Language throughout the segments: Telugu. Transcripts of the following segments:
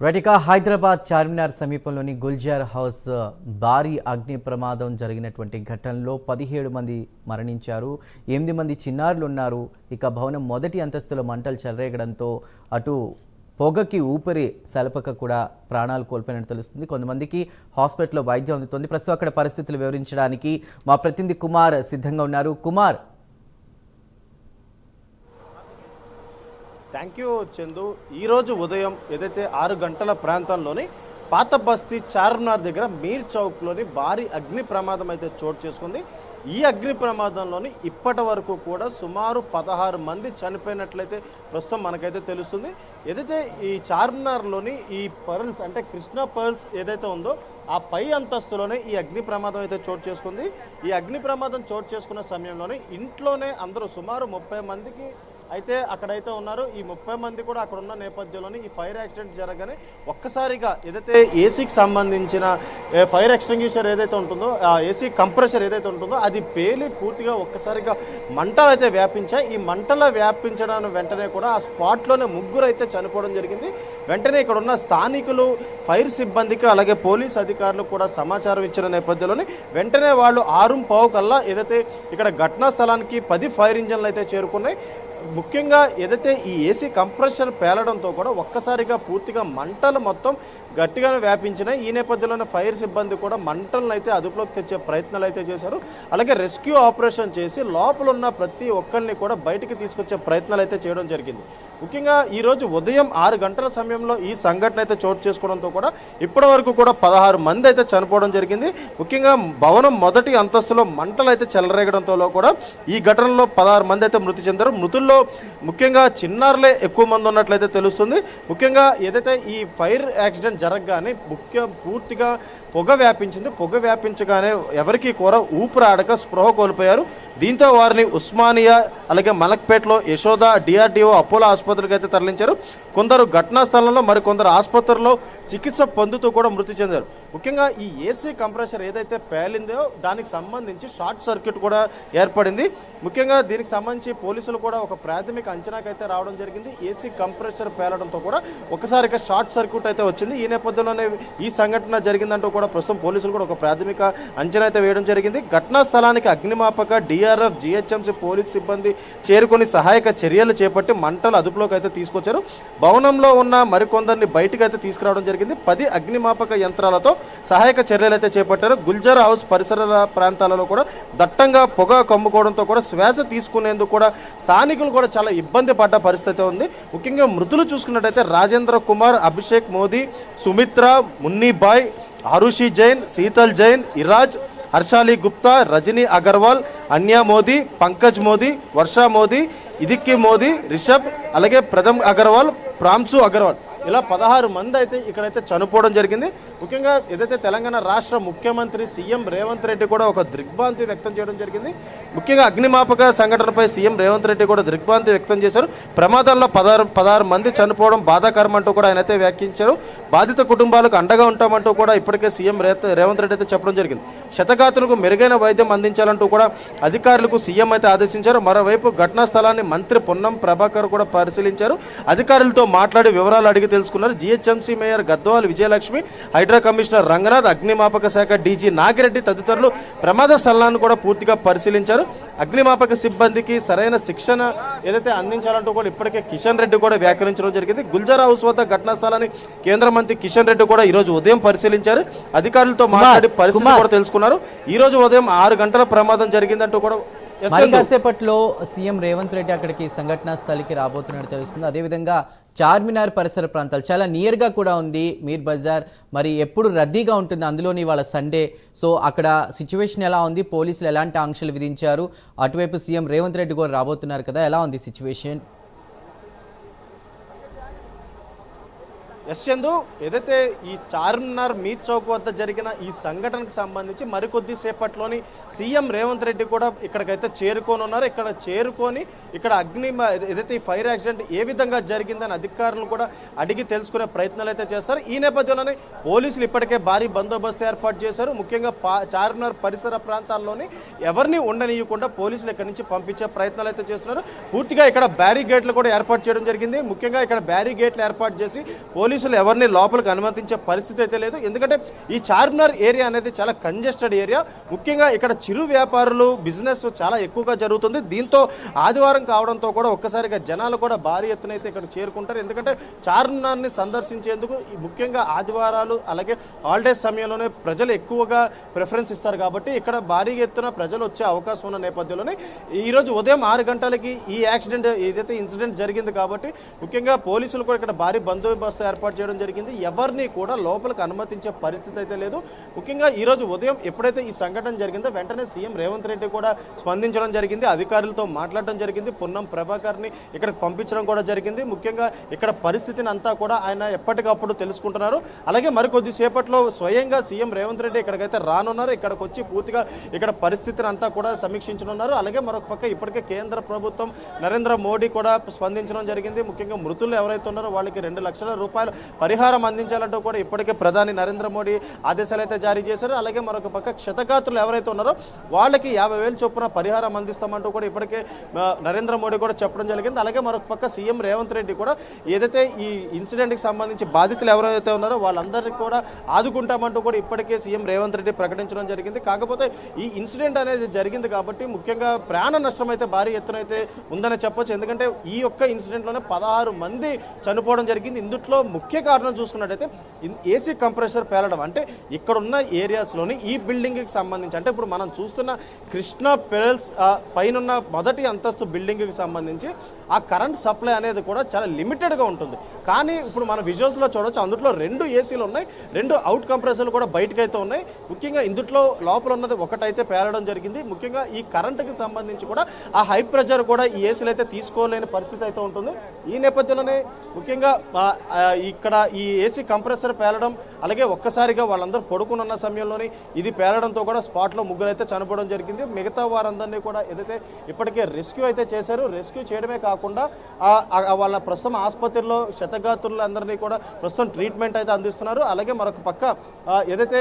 రటిక హైదరాబాద్ చార్మినార్ సమీపంలోని గుల్జార్ హౌస్ భారీ అగ్ని ప్రమాదం జరిగినటువంటి ఘటనలో పదిహేడు మంది మరణించారు ఎనిమిది మంది చిన్నారులు ఉన్నారు ఇక భవనం మొదటి అంతస్తులో మంటలు చెలరేగడంతో అటు పొగకి ఊపిరి సలపక కూడా ప్రాణాలు కోల్పోయినట్టు తెలుస్తుంది. కొంతమందికి హాస్పిటల్లో వైద్యం అందుతుంది. ప్రస్తుతం అక్కడ పరిస్థితులు వివరించడానికి మా ప్రతినిధి కుమార్ సిద్ధంగా ఉన్నారు. కుమార్ థ్యాంక్ యూ చందు ఈరోజు ఉదయం ఏదైతే ఆరు గంటల ప్రాంతంలోని పాత బస్తీ చార్మినార్ దగ్గర మీర్ చౌక్లోని భారీ అగ్ని ప్రమాదం అయితే చోటు చేసుకుంది. ఈ అగ్ని ప్రమాదంలోని ఇప్పటి వరకు కూడా సుమారు పదహారు మంది చనిపోయినట్లయితే ప్రస్తుతం మనకైతే తెలుస్తుంది. ఏదైతే ఈ చార్మినార్లోని ఈ పర్ల్స్ అంటే కృష్ణా పర్ల్స్ ఏదైతే ఉందో ఆ పై అంతస్తులోనే ఈ అగ్ని ప్రమాదం అయితే చోటు చేసుకుంది. ఈ అగ్ని ప్రమాదం చోటు చేసుకున్న సమయంలోనే ఇంట్లోనే అందరూ సుమారు ముప్పై మందికి అయితే అక్కడైతే ఉన్నారు. ఈ ముప్పై మంది కూడా అక్కడ ఉన్న నేపథ్యంలోని ఈ ఫైర్ యాక్సిడెంట్ జరగగానే ఒక్కసారిగా ఏదైతే ఏసీకి సంబంధించిన ఫైర్ ఎక్స్టింగ్యూషర్ ఏదైతే ఉంటుందో ఆ ఏసీ కంప్రెషర్ ఏదైతే ఉంటుందో అది పేలి పూర్తిగా ఒక్కసారిగా మంటలు అయితే వ్యాపించాయి. ఈ మంటల వ్యాపించడానికి వెంటనే కూడా ఆ స్పాట్లోనే ముగ్గురు అయితే చనిపోవడం జరిగింది. వెంటనే ఇక్కడ ఉన్న స్థానికులు ఫైర్ సిబ్బందికి అలాగే పోలీస్ అధికారులు కూడా సమాచారం ఇచ్చిన నేపథ్యంలోని వెంటనే వాళ్ళు ఆరుం పావు కల్లా ఏదైతే ఇక్కడ ఘటనా స్థలానికి పది ఫైర్ ఇంజన్లు అయితే చేరుకున్నాయి. ముఖ్యంగా ఏదైతే ఈ ఏసీ కంప్రెషర్ పేలడంతో కూడా ఒక్కసారిగా పూర్తిగా మంటలు మొత్తం గట్టిగానే వ్యాపించినాయి. ఈ నేపథ్యంలోనే ఫైర్ సిబ్బంది కూడా మంటలను అయితే అదుపులోకి తెచ్చే ప్రయత్నాలు అయితే చేశారు. అలాగే రెస్క్యూ ఆపరేషన్ చేసి లోపల ఉన్న ప్రతి ఒక్కరిని కూడా బయటికి తీసుకొచ్చే ప్రయత్నాలు అయితే చేయడం జరిగింది. ముఖ్యంగా ఈరోజు ఉదయం ఆరు గంటల సమయంలో ఈ సంఘటన అయితే చోటు చేసుకోవడంతో కూడా ఇప్పటి వరకు కూడా పదహారు మంది అయితే చనిపోవడం జరిగింది. ముఖ్యంగా భవనం మొదటి అంతస్తులో మంటలు అయితే చెలరేగడంతో కూడా ఈ ఘటనలో పదహారు మంది అయితే మృతి చెందారు. వీళ్ళల్లో ముఖ్యంగా చిన్నారులే ఎక్కువ మంది ఉన్నట్లయితే తెలుస్తుంది. ముఖ్యంగా ఏదైతే ఈ ఫైర్ యాక్సిడెంట్ జరగగానే ముఖ్య పూర్తిగా పొగ వ్యాపించింది. పొగ వ్యాపించగానే ఎవరికీ కూడా ఊపిరాడక స్పృహ కోల్పోయారు. దీంతో వారిని ఉస్మానియా అలాగే మలక్పేటలో యశోద డిఆర్డిఓ అపోలో ఆసుపత్రికి అయితే తరలించారు. కొందరు ఘటనా స్థలంలో మరి కొందరు ఆసుపత్రుల్లో చికిత్స పొందుతూ కూడా మృతి చెందారు. ముఖ్యంగా ఈ ఏసీ కంప్రెషర్ ఏదైతే పేలిందో దానికి సంబంధించి షార్ట్ సర్క్యూట్ కూడా ఏర్పడింది. ముఖ్యంగా దీనికి సంబంధించి పోలీసులు కూడా ఒక ప్రాథమిక అంచనాకైతే రావడం జరిగింది. ఏసీ కంప్రెషర్ పేలడంతో కూడా ఒకసారిగా షార్ట్ సర్క్యూట్ అయితే వచ్చింది. ఈ నేపథ్యంలోనే ఈ సంఘటన జరిగిందంటూ కూడా ప్రస్తుతం పోలీసులు కూడా ఒక ప్రాథమిక అంచనా అయితే వేయడం జరిగింది. ఘటనా స్థలానికి అగ్నిమాపక డిఆర్ఎఫ్ జిహెచ్ఎంసీ పోలీస్ సిబ్బంది చేరుకొని సహాయక చర్యలు చేపట్టి మంటలు అదుపులోకి అయితే తీసుకొచ్చారు. భవనంలో ఉన్న మరికొందరిని బయటకు అయితే తీసుకురావడం జరిగింది. పది అగ్నిమాపక యంత్రాలతో సహాయక చర్యలు అయితే చేపట్టారు. గుల్జార్ హౌస్ పరిసర ప్రాంతాలలో కూడా దట్టంగా పొగ కమ్ముకోవడంతో కూడా శ్వాస తీసుకునేందుకు కూడా స్థానికులు కూడా చాలా ఇబ్బంది పడ్డ పరిస్థితి ఉంది. ముఖ్యంగా మృతులు చూసుకున్నట్టయితే రాజేంద్ర కుమార్ అభిషేక్ మోదీ సుమిత్ర మున్నీబాయ్ హరుషి జైన్ శీతల్ జైన్ ఇరాజ్ హర్షాలి గుప్తా రజనీ అగర్వాల్ అన్యా మోదీ పంకజ్ మోదీ వర్షా మోదీ ఇదిక్కి మోదీ రిషబ్ అలాగే ప్రథమ్ అగర్వాల్ ప్రాంశు అగర్వాల్. ఇలా పదహారు మంది అయితే ఇక్కడైతే చనిపోవడం జరిగింది. ముఖ్యంగా ఏదైతే తెలంగాణ రాష్ట్ర ముఖ్యమంత్రి సీఎం రేవంత్ రెడ్డి కూడా ఒక దిగ్భ్రాంతి వ్యక్తం చేయడం జరిగింది. ముఖ్యంగా అగ్నిమాపక సంఘటనపై సీఎం రేవంత్ రెడ్డి కూడా దిగ్భ్రాంతి వ్యక్తం చేశారు. ప్రమాదంలో పదహారు పదహారు మంది చనిపోవడం బాధాకరం అంటూ కూడా ఆయన అయితే వ్యాఖ్యించారు బాధిత కుటుంబాలకు అండగా ఉంటామంటూ కూడా ఇప్పటికే సీఎం రేవంత్ రెడ్డి అయితే చెప్పడం జరిగింది. శతగాతులకు మెరుగైన వైద్యం అందించాలంటూ కూడా అధికారులకు సీఎం అయితే ఆదేశించారు. మరోవైపు ఘటనా స్థలాన్ని మంత్రి పొన్నం ప్రభాకర్ కూడా పరిశీలించారు. అధికారులతో మాట్లాడి వివరాలు అడిగితే తెలుసుకున్నారు. GHMC mayor Gadwal Vijayalakshmi Hydraa commissioner Ranganath అగ్నిమాపక శాఖ డీజీ నాగిరెడ్డి తదితరులు ప్రమాద స్థలాన్ని కూడా పూర్తిగా పరిశీలించారు. అగ్నిమాపక సిబ్బందికి సరైన శిక్షణ ఏదైతే అందించాలంటూ కూడా ఇప్పటికే కిషన్ రెడ్డి కూడా వ్యాఖ్యానించడం జరిగింది. గుల్జార్ హౌస్ వద్ద ఘటనా స్థలాన్ని కేంద్ర మంత్రి కిషన్ రెడ్డి కూడా ఈ రోజు ఉదయం పరిశీలించారు. అధికారులతో మాట్లాడి పరిస్థితి. కూడా తెలుసుకున్నారు. ఈ రోజు ఉదయం ఆరు గంటల ప్రమాదం జరిగిందంటూ కూడా మరి. కాసేపట్లో సీఎం రేవంత్ రెడ్డి అక్కడికి సంఘటనా స్థలికి రాబోతున్నట్టు తెలుస్తుంది. అదేవిధంగా చార్మినార్ పరిసర ప్రాంతాలు చాలా నియర్గా కూడా ఉంది మీర్ బజార్. మరి ఎప్పుడు రద్దీగా ఉంటుంది అందులోని వాళ్ళ సండే సో అక్కడ సిచ్యువేషన్ ఎలా ఉంది? పోలీసులు ఎలాంటి ఆంక్షలు విధించారు? అటువైపు సీఎం రేవంత్ రెడ్డి కూడా రాబోతున్నారు కదా ఎలా ఉంది సిచ్యువేషన్ ఎస్ చందు ఏదైతే ఈ చార్మినార్ మీర్ చౌక్ వద్ద జరిగిన ఈ సంఘటనకు సంబంధించి మరికొద్ది సేపట్లోని సీఎం రేవంత్ రెడ్డి కూడా ఇక్కడికైతే చేరుకొని ఉన్నారు ఇక్కడ చేరుకొని ఇక్కడ అగ్ని ఏదైతే ఈ ఫైర్ యాక్సిడెంట్ ఏ విధంగా జరిగిందని అధికారులు కూడా అడిగి తెలుసుకునే ప్రయత్నాలు అయితే చేస్తారు. ఈ నేపథ్యంలోనే పోలీసులు ఇప్పటికే భారీ బందోబస్తు ఏర్పాటు చేశారు. ముఖ్యంగా పా చార్మినార్ పరిసర ప్రాంతాల్లోని ఎవరిని ఉండనీయకుండా పోలీసులు ఇక్కడి నుంచి పంపించే ప్రయత్నాలు అయితే చేస్తున్నారు. పూర్తిగా ఇక్కడ బ్యారిగేట్లు కూడా ఏర్పాటు చేయడం జరిగింది. ముఖ్యంగా ఇక్కడ బ్యారిగేట్లు ఏర్పాటు చేసి పోలీసులు పోలీసులు ఎవరిని లోపలికి అనుమతించే పరిస్థితి అయితే లేదు. ఎందుకంటే ఈ చార్మినార్ ఏరియా అనేది చాలా కంజెస్టెడ్ ఏరియా. ముఖ్యంగా ఇక్కడ చిరు వ్యాపారులు బిజినెస్ చాలా ఎక్కువగా జరుగుతుంది. దీంతో ఆదివారం కావడంతో కూడా ఒక్కసారిగా జనాలు కూడా భారీ ఎత్తున అయితే ఇక్కడ చేరుకుంటారు. ఎందుకంటే చార్మినార్ని సందర్శించేందుకు ముఖ్యంగా ఆదివారాలు అలాగే హాలిడేస్ సమయంలోనే ప్రజలు ఎక్కువగా ప్రిఫరెన్స్ ఇస్తారు కాబట్టి ఇక్కడ భారీ ఎత్తున ప్రజలు వచ్చే అవకాశం ఉన్న నేపథ్యంలోనే ఈరోజు ఉదయం ఆరు గంటలకి ఈ యాక్సిడెంట్ ఏదైతే ఇన్సిడెంట్ జరిగింది కాబట్టి ముఖ్యంగా పోలీసులు కూడా ఇక్కడ భారీ బందోబస్తు ఏర్పాటు చేయడం జరిగింది. ఎవరిని కూడా లోపలికి అనుమతించే పరిస్థితి అయితే లేదు. ముఖ్యంగా ఈరోజు ఉదయం ఎప్పుడైతే ఈ సంఘటన జరిగిందో వెంటనే సీఎం రేవంత్ రెడ్డి కూడా స్పందించడం జరిగింది. అధికారులతో మాట్లాడడం జరిగింది. పొన్నం ప్రభాకర్ని ఇక్కడికి పంపించడం కూడా జరిగింది. ముఖ్యంగా ఇక్కడ పరిస్థితిని అంతా కూడా ఆయన ఎప్పటికప్పుడు తెలుసుకుంటున్నారు. అలాగే మరికొద్ది సేపట్లో స్వయంగా సీఎం రేవంత్ రెడ్డి ఇక్కడికైతే రానున్నారు. ఇక్కడికి వచ్చి పూర్తిగా ఇక్కడ పరిస్థితిని అంతా కూడా సమీక్షించనున్నారు. అలాగే మరొక పక్క ఇప్పటికే కేంద్ర ప్రభుత్వం నరేంద్ర మోడీ కూడా స్పందించడం జరిగింది. ముఖ్యంగా మృతులు ఎవరైతే ఉన్నారో వాళ్ళకి రెండు లక్షల రూపాయలు పరిహారం అందించాలంటూ కూడా ఇప్పటికే ప్రధాని నరేంద్ర మోడీ ఆదేశాలు అయితే జారీ చేశారు. అలాగే మరొక పక్క క్షతగాత్రులు ఎవరైతే ఉన్నారో వాళ్ళకి యాభై వేలు చొప్పున పరిహారం అందిస్తామంటూ కూడా ఇప్పటికే నరేంద్ర మోడీ కూడా చెప్పడం జరిగింది. అలాగే మరొక పక్క సీఎం రేవంత్ రెడ్డి కూడా ఏదైతే ఈ ఇన్సిడెంట్కి సంబంధించి బాధితులు ఎవరైతే ఉన్నారో వాళ్ళందరికీ కూడా ఆదుకుంటామంటూ కూడా ఇప్పటికే సీఎం రేవంత్ రెడ్డి ప్రకటించడం జరిగింది. కాకపోతే ఈ ఇన్సిడెంట్ అనేది జరిగింది కాబట్టి ముఖ్యంగా ప్రాణ నష్టం అయితే భారీ ఎత్తున అయితే ఉందని చెప్పొచ్చు. ఎందుకంటే ఈ యొక్క ఇన్సిడెంట్లోనే పదహారు మంది చనిపోవడం జరిగింది. ఇందుట్లో ముఖ్య కారణం చూసుకున్నట్టయితే ఏసీ కంప్రెసర్ పేలడం అంటే ఇక్కడ ఉన్న ఏరియాస్లోని ఈ బిల్డింగ్కి సంబంధించి అంటే ఇప్పుడు మనం చూస్తున్న కృష్ణా పెరల్స్ పైన మొదటి అంతస్తు బిల్డింగ్కి సంబంధించి ఆ కరెంట్ సప్లై అనేది కూడా చాలా లిమిటెడ్గా ఉంటుంది. కానీ ఇప్పుడు మన విజువల్స్లో చూడవచ్చు అందులో రెండు ఏసీలు ఉన్నాయి రెండు అవుట్ కంప్రెసర్లు కూడా బయటకు అయితే ఉన్నాయి. ముఖ్యంగా ఇందులో లోపల ఉన్నది ఒకటైతే పేలడం జరిగింది. ముఖ్యంగా ఈ కరెంటుకి సంబంధించి కూడా ఆ హై ప్రెషర్ కూడా ఈ ఏసీలు అయితే తీసుకోలేని పరిస్థితి అయితే ఉంటుంది. ఈ నేపథ్యంలోనే ముఖ్యంగా ఈ ఇక్కడ ఈ ఏసీ కంప్రెసర్ పేలడం అలాగే ఒక్కసారిగా వాళ్ళందరూ పడుకునున్న సమయంలోనే ఇది పేలడంతో కూడా స్పాట్లో ముగ్గురు అయితే చనిపోవడం జరిగింది. మిగతా వారందరినీ కూడా ఏదైతే ఇప్పటికే రెస్క్యూ అయితే చేశారు రెస్క్యూ చేయడమే కాకుండా వాళ్ళ ప్రస్తుతం ఆసుపత్రిలో శతగాతులందరినీ కూడా ప్రస్తుతం ట్రీట్మెంట్ అయితే అందిస్తున్నారు. అలాగే మరొక పక్క ఏదైతే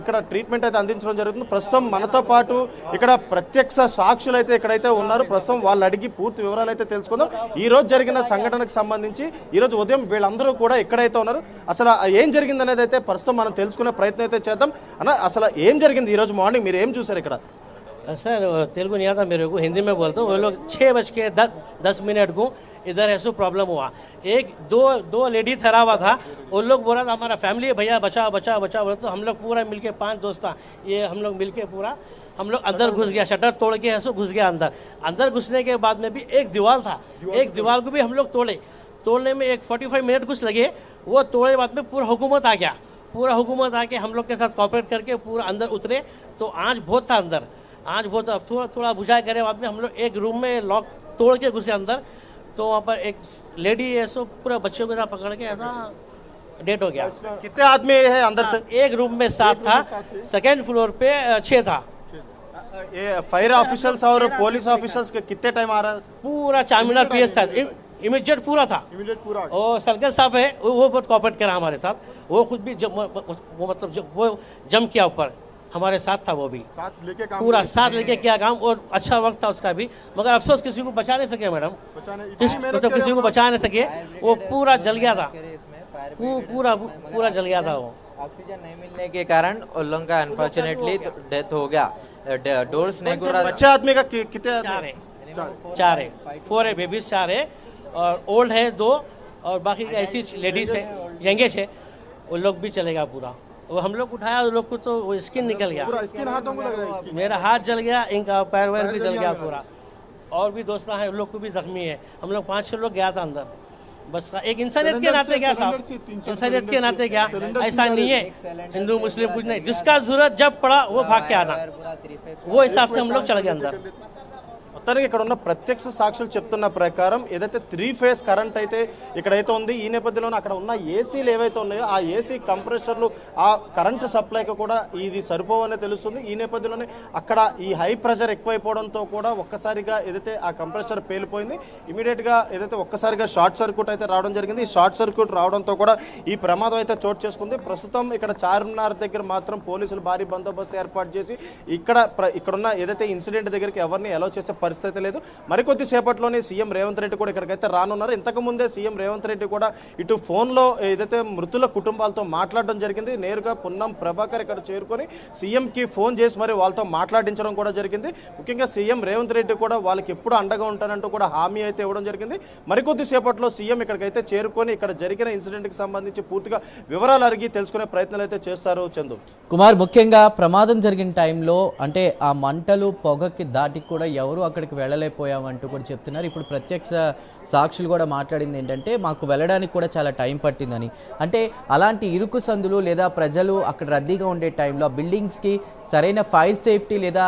ఇక్కడ ట్రీట్మెంట్ అయితే అందించడం జరుగుతుంది. ప్రస్తుతం మనతో పాటు ఇక్కడ ప్రత్యక్ష సాక్షులు అయితే ఇక్కడైతే ఉన్నారు. ప్రస్తుతం వాళ్ళు అడిగి పూర్తి వివరాలు అయితే తెలుసుకుందాం. ఈ రోజు జరిగిన సంఘటనకు సంబంధించి ఈరోజు ఉదయం వీళ్ళందరూ కూడా ఎక్కడైతే ఉన్నారు. అసలు ఏం జరిగింది అనేది అయితే ప్రస్తుతం మనం తెలుసుకునే ప్రయత్నం అయితే చేద్దాం. అన్న అసలు ఏం జరిగింది ఈరోజు మార్నింగ్? మీరు ఏం చూసారు ఇక్కడ? सर तेलुगु नहीं आता मेरे को हिंदी में बोलता हूँ। वो लोग छः बज के दस दस मिनट को इधर ऐसा प्रॉब्लम हुआ। एक दो दो लेडी ठहरा हुआ था। उन लोग बोला था हमारा फैमिली है भैया बचा बचा बचा बोला तो हम लोग पूरा मिलके पाँच दोस्त था ये हम लोग मिल के पूरा हम लोग अंदर घुस गया शटर तोड़ के ऐसा घुस गया अंदर। अंदर घुसने के बाद में भी एक दीवार था। एक दीवार को भी हम लोग तोड़े। तोड़ने में एक फोर्टी फाइव मिनट कुछ लगे। वो तोड़े बाद में पूरा हुकूमत आ गया। पूरा हुकूमत आके हम लोग के साथ कॉपरेट करके पूरा अंदर उतरे। तो आँच बहुत था अंदर। आँच बहुत था थोड़ा थोड़ा बुझाई करे बाद में हम लोग एक रूम में लॉक तोड़ के घुसे अंदर तो वहाँ पर एक लेडी ऐसो पूरा बच्चों को पकड़ के ऐसा डेट हो गया। कितने आदमी है अंदर से? एक रूम में सात था सेकेंड फ्लोर पे छः था। ये फायर ऑफिसर्स और पुलिस ऑफिसर्स के कितने टाइम आ रहा है? पूरा चार पीएस था इमीडिएट पूरा था। इमीडिएट पूरा। और सरकल साहब है वो बहुत कॉपरेट करा हमारे साथ। वो खुद भी जम, वो मतलब जब वो जम किया ऊपर। हमारे साथ था वो भी। साथ लेके काम पूरा साथ लेके किया काम और अच्छा वक्त था उसका भी। मगर अफसोस किसी को बचा नहीं सके मैडम। मतलब किसी को बचा नहीं सके। वो पूरा जल गया था। पू- पूरा पूरा जल गया था वो। ऑक्सीजन नहीं मिलने के कारण उन लोगों का अनफॉर्चुनेटली डेथ हो गया। डोर्स नहीं बच्चे आदमी का कितने चार है। चार। है। फोर है बेबीज चार है। और ओल्ड है दो। और बाकी ऐसी लेडीज़ है। यंगेज है। वो लोग भी चलेगा पूरा। वो हम लोग उठाया उन लोग को तो वो स्किन निकल गया। स्किन हाथों को लग रहा है मेरा हाथ जल गया इनका पैर वैर भी जल गया पूरा। और भी दोस्त हैं उन लोग को भी जख्मी है। हम लोग पाँच छह लोग गया था अंदर। बस का- एक इंसानियत के नाते क्या साहब? इंसानियत के नाते क्या? ऐसा नहीं है। हिंदू मुस्लिम कुछ नहीं। जिसका ज़रूरत जब पड़ा वो भाग के आना। वो हिसाब से हम लोग चल गए अंदर। మొత్తానికి ఇక్కడ ఉన్న ప్రత్యక్ష సాక్షులు చెప్తున్న ప్రకారం ఏదైతే త్రీ ఫేజ్ కరెంట్ అయితే ఇక్కడైతే ఉంది ఈ నేపథ్యంలో అక్కడ ఉన్న ఏసీలు ఏవైతే ఉన్నాయో ఆ ఏసీ కంప్రెషర్లు ఆ కరెంటు సప్లైకి కూడా ఇది సరిపోవనే తెలుస్తుంది. ఈ నేపథ్యంలోనే అక్కడ ఈ హై ప్రెషర్ ఎక్కువైపోవడంతో కూడా ఒక్కసారిగా ఏదైతే ఆ కంప్రెషర్ పేలిపోయింది ఇమీడియట్గా ఏదైతే ఒక్కసారిగా షార్ట్ సర్క్యూట్ అయితే రావడం జరిగింది. ఈ షార్ట్ సర్క్యూట్ రావడంతో కూడా ఈ ప్రమాదం అయితే చోటు చేసుకుంది. ప్రస్తుతం ఇక్కడ చార్మినార్ దగ్గర మాత్రం పోలీసులు భారీ బందోబస్తు ఏర్పాటు చేసి ఇక్కడ ప్ర- ఇక్కడున్న ఏదైతే ఇన్సిడెంట్ దగ్గరికి ఎవరిని అలౌ చేసే పరిస్థితి లేదు. మరికొద్ది సేపట్లోనే సీఎం రేవంత్ రెడ్డి కూడా ఇక్కడికైతే రానున్నారు. ఇంతకు ముందే సీఎం రేవంత్ రెడ్డి కూడా ఇటు ఫోన్లో ఏదైతే మృతుల కుటుంబాలతో మాట్లాడడం జరిగింది నేరుగా పున్నం ప్రభాకర్ ఇక్కడ చేరుకొని సీఎంకి ఫోన్ చేసి మరి వాళ్ళతో మాట్లాడించడం కూడా జరిగింది. ముఖ్యంగా సీఎం రేవంత్ రెడ్డి కూడా వాళ్ళకి ఎప్పుడు అండగా ఉంటానంటూ కూడా హామీ అయితే ఇవ్వడం జరిగింది. మరికొద్ది సేపట్లో సీఎం ఇక్కడికైతే చేరుకొని ఇక్కడ జరిగిన ఇన్సిడెంట్కి సంబంధించి పూర్తిగా వివరాలు అడిగి తెలుసుకునే ప్రయత్నాలు అయితే చేస్తారు చందు. కుమార్ ముఖ్యంగా ప్రమాదం జరిగిన టైంలో అంటే ఆ మంటలు పొగకి దాటికి కూడా ఎవరు అక్కడికి వెళ్ళలేకపోయామంటూ కూడా చెప్తున్నారు. ఇప్పుడు ప్రత్యక్ష సాక్షులు కూడా మాట్లాడింది ఏంటంటే మాకు వెళ్ళడానికి కూడా చాలా టైం పట్టిందని. అంటే అలాంటి ఇరుకు సందులు లేదా ప్రజలు అక్కడ రద్దీగా ఉండే టైంలో ఆ బిల్డింగ్స్కి సరైన ఫైర్ సేఫ్టీ లేదా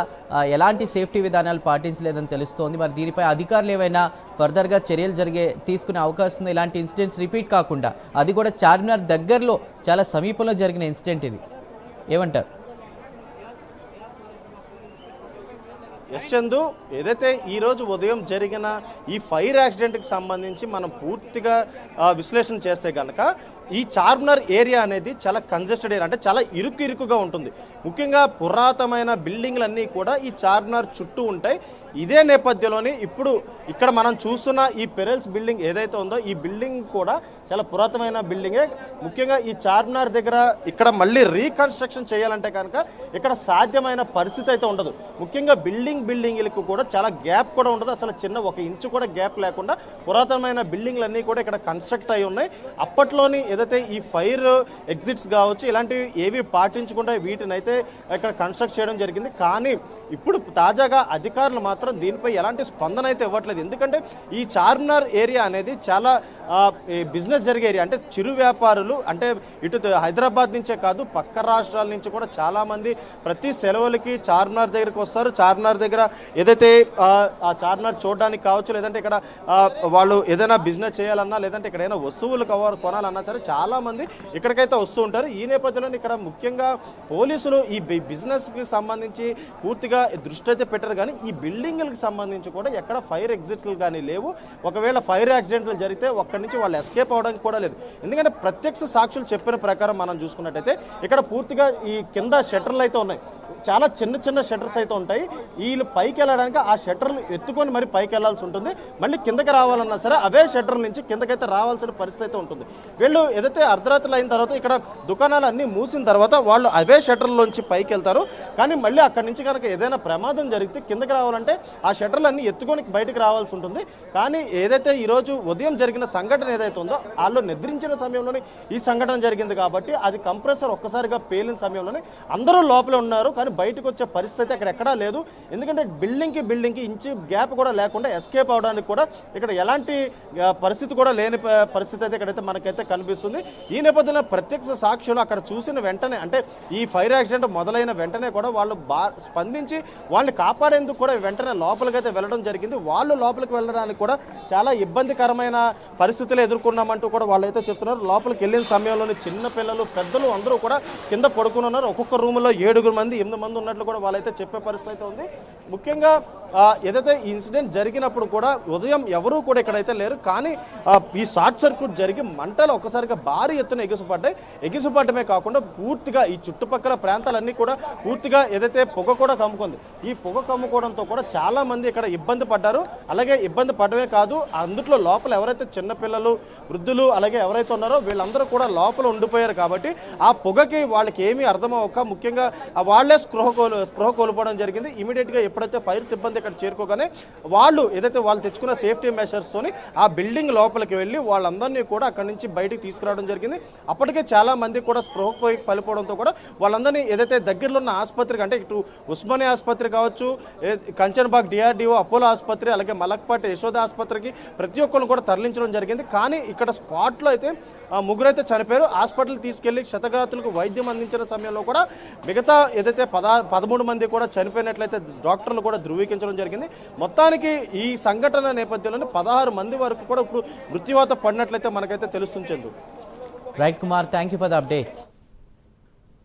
ఎలాంటి సేఫ్టీ విధానాలు పాటించలేదని తెలుస్తోంది. మరి దీనిపై అధికారులు ఏవైనా ఫర్దర్గా చర్యలు జరిగే తీసుకునే అవకాశం ఉంది? ఇలాంటి ఇన్సిడెంట్స్ రిపీట్ కాకుండా అది కూడా చార్మినార్ దగ్గరలో చాలా సమీపంలో జరిగిన ఇన్సిడెంట్ ఇది. ఏమంటారు? ఎస్ చందు ఏదైతే ఈరోజు ఉదయం జరిగిన ఈ ఫైర్ యాక్సిడెంట్కి సంబంధించి మనం పూర్తిగా విశ్లేషణ చేస్తే కనుక ఈ చార్మినార్ ఏరియా అనేది చాలా కంజెస్టెడ్ ఏరియా అంటే చాలా ఇరుకు ఇరుకుగా ఉంటుంది. ముఖ్యంగా పురాతనమైన బిల్డింగ్లన్నీ కూడా ఈ చార్మినార్ చుట్టూ ఉంటాయి. ఇదే నేపథ్యంలోని ఇప్పుడు ఇక్కడ మనం చూస్తున్న ఈ పెరల్స్ బిల్డింగ్ ఏదైతే ఉందో ఈ బిల్డింగ్ కూడా చాలా పురాతనమైన బిల్డింగే. ముఖ్యంగా ఈ చార్మినార్ దగ్గర ఇక్కడ మళ్ళీ రీకన్స్ట్రక్షన్ చేయాలంటే కనుక ఇక్కడ సాధ్యమైన పరిస్థితి అయితే ఉండదు. ముఖ్యంగా బిల్డింగ్ బిల్డింగ్లకు కూడా చాలా గ్యాప్ కూడా ఉండదు. అసలు చిన్న ఒక ఇంచు కూడా గ్యాప్ లేకుండా పురాతనమైన బిల్డింగ్లన్నీ కూడా ఇక్కడ కన్స్ట్రక్ట్ అయి ఉన్నాయి. అప్పట్లోని ఏదైతే ఈ ఫైర్ ఎగ్జిట్స్ కావచ్చు ఇలాంటివి ఏవి పాటించకుండా వీటిని అయితే ఇక్కడ కన్స్ట్రక్ట్ చేయడం జరిగింది. కానీ ఇప్పుడు తాజాగా అధికారులు మాత్రం దీనిపై ఎలాంటి స్పందన అయితే ఇవ్వట్లేదు. ఎందుకంటే ఈ చార్మినార్ ఏరియా అనేది చాలా బిజినెస్ జరిగే ఏరియా. అంటే చిరు వ్యాపారులు అంటే ఇటు హైదరాబాద్ నుంచే కాదు పక్క రాష్ట్రాల నుంచి కూడా చాలామంది ప్రతి సెలవులకి చార్మినార్ దగ్గరికి వస్తారు. చార్మినార్ దగ్గర ఏదైతే ఆ, చార్మినార్ చూడడానికి కావచ్చు లేదంటే ఇక్కడ వాళ్ళు ఏదైనా బిజినెస్ చేయాలన్నా లేదంటే ఇక్కడ ఏదైనా వస్తువులు కవర్ కొనాలన్నా సరే చాలా మంది ఇక్కడికైతే వస్తూ ఉంటారు. ఈ నేపథ్యంలో ఇక్కడ ముఖ్యంగా పోలీసులు ఈ బి- బిజినెస్కి సంబంధించి పూర్తిగా దృష్టి అయితే పెట్టరు. కానీ ఈ బిల్డింగ్లకు సంబంధించి కూడా ఎక్కడ ఫైర్ ఎగ్జిట్లు కానీ లేవు. ఒకవేళ ఫైర్ యాక్సిడెంట్లు జరిగితే ఒక్కడి నుంచి వాళ్ళు ఎస్కేప్ అవడానికి కూడా లేదు. ఎందుకంటే ప్రత్యక్ష సాక్షులు చెప్పిన ప్రకారం మనం చూసుకున్నట్టయితే ఇక్కడ పూర్తిగా ఈ కింద షట్టర్లు అయితే ఉన్నాయి. చాలా చిన్న చిన్న షట్టర్స్ అయితే ఉంటాయి. వీళ్ళు పైకి వెళ్ళడానికి ఆ షట్టర్లు ఎత్తుకొని మరి పైకి వెళ్ళాల్సి ఉంటుంది. మళ్ళీ కిందకి రావాలన్నా సరే అవే షట్టర్ నుంచి కిందకైతే రావాల్సిన పరిస్థితి అయితే ఉంటుంది. వీళ్ళు ఏదైతే అర్ధరాత్రులు అయిన తర్వాత ఇక్కడ దుకాణాలు అన్నీ మూసిన తర్వాత వాళ్ళు అవే షటర్లోంచి పైకి వెళ్తారు కానీ మళ్ళీ అక్కడి నుంచి కనుక ఏదైనా ప్రమాదం జరిగితే కిందకి రావాలంటే ఆ షట్టర్లు అన్ని ఎత్తుకొని బయటకు రావాల్సి ఉంటుంది. కానీ ఏదైతే ఈరోజు ఉదయం జరిగిన సంఘటన ఏదైతే ఉందో వాళ్ళు నిద్రించిన సమయంలోనే ఈ సంఘటన జరిగింది కాబట్టి అది కంప్రెసర్ ఒక్కసారిగా పేలిన సమయంలోనే అందరూ లోపల ఉన్నారు. కానీ బయటకు వచ్చే పరిస్థితి అక్కడ ఎక్కడా లేదు. ఎందుకంటే బిల్డింగ్కి బిల్డింగ్కి ఇంచు గ్యాప్ కూడా లేకుండా ఎస్కేప్ అవడానికి కూడా ఇక్కడ ఎలాంటి పరిస్థితి కూడా లేని పరిస్థితి అయితే ఇక్కడైతే మనకైతే కనిపిస్తుంది. ఈ నేపథ్యంలో ప్రత్యక్ష సాక్షులు అక్కడ చూసిన వెంటనే అంటే ఈ ఫైర్ యాక్సిడెంట్ మొదలైన వెంటనే కూడా వాళ్ళు బా స్పందించి వాళ్ళని కాపాడేందుకు కూడా వెంటనే లోపలికైతే వెళ్ళడం జరిగింది. వాళ్ళు లోపలికి వెళ్ళడానికి కూడా చాలా ఇబ్బందికరమైన పరిస్థితులు ఎదుర్కొన్నామంటూ కూడా వాళ్ళైతే చెప్తున్నారు. లోపలికి వెళ్ళిన సమయంలోనే చిన్న పిల్లలు పెద్దలు అందరూ కూడా కింద పడుకుని ఉన్నారు ఒక్కొక్క రూమ్లో ఏడుగురు మంది ఎనిమిది మంది ఉన్నట్లు కూడా వాళ్ళైతే చెప్పే పరిస్థితి అయితే ఉంది. ముఖ్యంగా ఏదైతే ఈ ఇన్సిడెంట్ జరిగినప్పుడు కూడా ఉదయం ఎవరూ కూడా ఇక్కడైతే లేరు. కానీ ఈ షార్ట్ సర్క్యూట్ జరిగి మంటలు ఒక్కసారిగా భారీ ఎత్తున ఎగిసిపడ్డాయి. ఎగిసిపడమే కాకుండా పూర్తిగా ఈ చుట్టుపక్కల ప్రాంతాలన్నీ కూడా పూర్తిగా ఏదైతే పొగ కూడా కమ్ముకుంది. ఈ పొగ కమ్ముకోవడంతో కూడా చాలామంది ఇక్కడ ఇబ్బంది పడ్డారు. అలాగే ఇబ్బంది పడమే కాదు అందుట్లో లోపల ఎవరైతే చిన్న చిన్నపిల్లలు వృద్ధులు అలాగే ఎవరైతే ఉన్నారో వీళ్ళందరూ కూడా లోపల ఉండిపోయారు కాబట్టి ఆ పొగకి వాళ్ళకి ఏమీ అర్థం ముఖ్యంగా వాళ్ళే వాళ్ళే స్పృహ కోలు స్పృహ కోల్పోవడం జరిగింది. ఇమీడియట్గా ఎప్పుడైతే ఫైర్ సిబ్బంది ఇక్కడ చేరుకోగానే వాళ్ళు ఏదైతే వాళ్ళు తెచ్చుకున్న సేఫ్టీ మెషర్స్తోని ఆ బిల్డింగ్ లోపలికి వెళ్ళి వాళ్ళందరినీ కూడా అక్కడి నుంచి బయటికి తీసుకురావడం జరిగింది. అప్పటికే చాలా మంది కూడా స్పృహ పోయి పలిపోవడంతో కూడా వాళ్ళందరినీ ఏదైతే దగ్గరలో ఉన్న ఆసుపత్రికి అంటే ఇటు ఉస్మానియా ఆసుపత్రి కావచ్చు కంచన్బాగ్ డిఆర్డిఓ అపోలో ఆసుపత్రి అలాగే మలక్పేట యశోద ఆసుపత్రికి ప్రతి ఒక్కరిని కూడా తరలించడం జరిగింది. కానీ ఇక్కడ స్పాట్లో అయితే ఆ, ముగ్గురైతే చనిపోయారు. హాస్పిటల్ తీసుకెళ్ళి క్షతగాతులకు వైద్యం అందించిన సమయంలో కూడా మిగతా ఏదైతే పదా పదమూడు మంది కూడా చనిపోయినట్లయితే డాక్టర్లు కూడా ధృవీకరించడం జరిగింది. మొత్తానికి ఈ సంఘటన నేపథ్యంలోనే పదహారు మంది వరకు కూడా ఇప్పుడు మృత్యువాత పడినట్లయితే మనకైతే తెలుస్తుంది Chandu. Right Kumar thank you for the updates